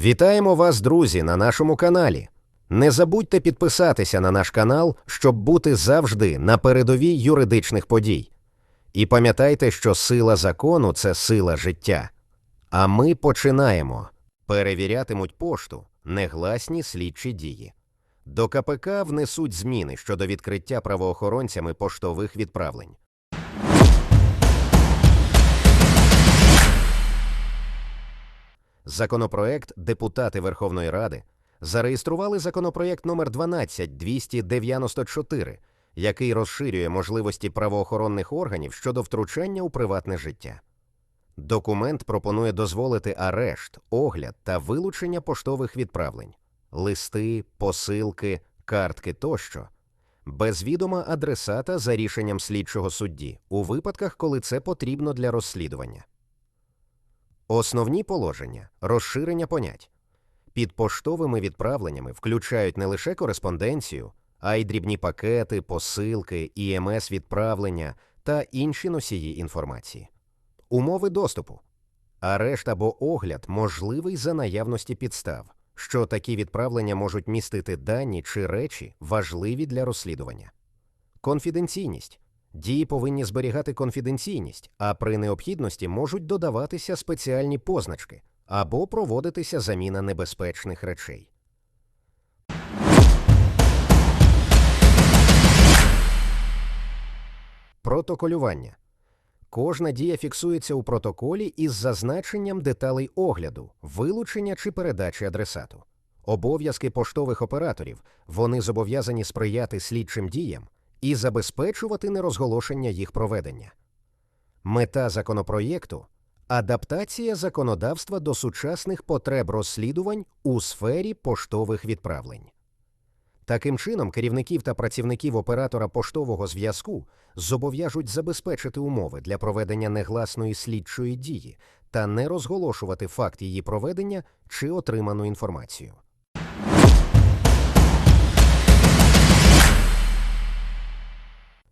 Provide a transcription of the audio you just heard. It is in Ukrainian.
Вітаємо вас, друзі, на нашому каналі. Не забудьте підписатися на наш канал, щоб бути завжди на передовій юридичних подій. І пам'ятайте, що сила закону це сила життя. А ми починаємо. Перевірятимуть пошту негласні слідчі дії. До КПК внесуть зміни щодо відкриття правоохоронцями поштових відправлень. Законопроект депутати Верховної Ради зареєстрували законопроект номер 12294, який розширює можливості правоохоронних органів щодо втручання у приватне життя. Документ пропонує дозволити арешт, огляд та вилучення поштових відправлень, листи, посилки, картки тощо, без відома адресата за рішенням слідчого судді у випадках, коли це потрібно для розслідування. Основні положення розширення понять. Під поштовими відправленнями включають не лише кореспонденцію, а й дрібні пакети, посилки, ІМС відправлення та інші носії інформації. Умови доступу. Арешт або огляд можливий за наявності підстав, що такі відправлення можуть містити дані чи речі, важливі для розслідування. Конфіденційність. Дії повинні зберігати конфіденційність, а при необхідності можуть додаватися спеціальні позначки або проводитися заміна небезпечних речей. Протоколювання. Кожна дія фіксується у протоколі із зазначенням деталей огляду, вилучення чи передачі адресату. Обов'язки поштових операторів вони зобов'язані сприяти слідчим діям і забезпечувати нерозголошення їх проведення. Мета законопроєкту адаптація законодавства до сучасних потреб розслідувань у сфері поштових відправлень. Таким чином, керівників та працівників оператора поштового зв'язку зобов'яжуть забезпечити умови для проведення негласної слідчої дії та не розголошувати факт її проведення чи отриману інформацію.